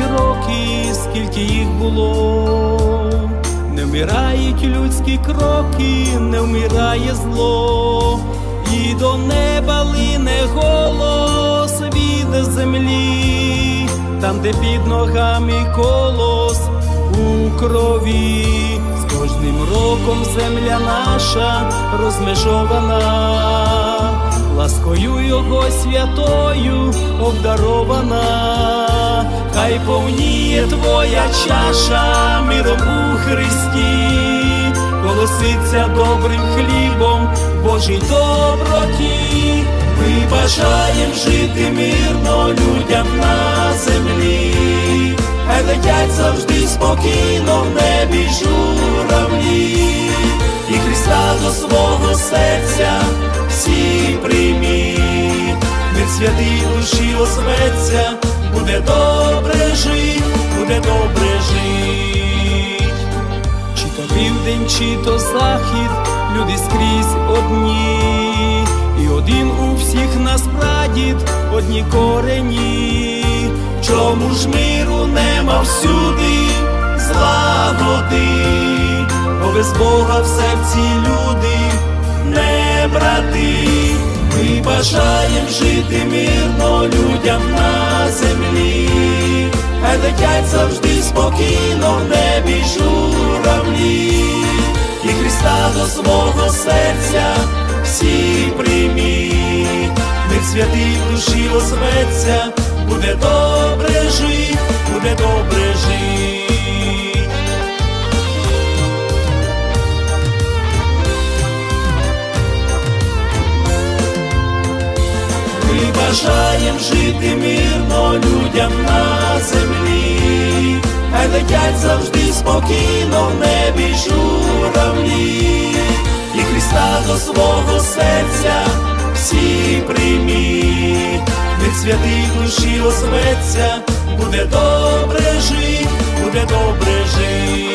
років, скільки їх було, не вмирають людські кроки, не вмирає зло, і до неба лине голос від землі, там, де під ногами колос у крові, з кожним роком земля наша розмежована ласкою його святою обдарована, хай повніє твоя чаша миром у Христі, голоситься добрим хлібом Божій доброті. Ми бажаєм жити мирно людям на землі, хай летять завжди спокійно в небі святий душі озветься, буде добре жить, буде добре жить. Чи то південь, чи то захід, люди скрізь одні, і один у всіх нас прадід, одні корені. Чому ж миру нема всюди, злагоди, бо без Бога в серці люди не брати. Бажаєм жити мирно людям на землі, хай летять завжди спокійно в небі журавлі, і Христа до свого серця всі прийміть, святий в душі озветься, буде добре жить, буде добре жить. Бажаєм жити мирно людям на землі, хай летять завжди спокійно в небі журавлі, і Христа до свого серця всі прийміть, мир святий душі озветься, буде добре жить, буде добре жить.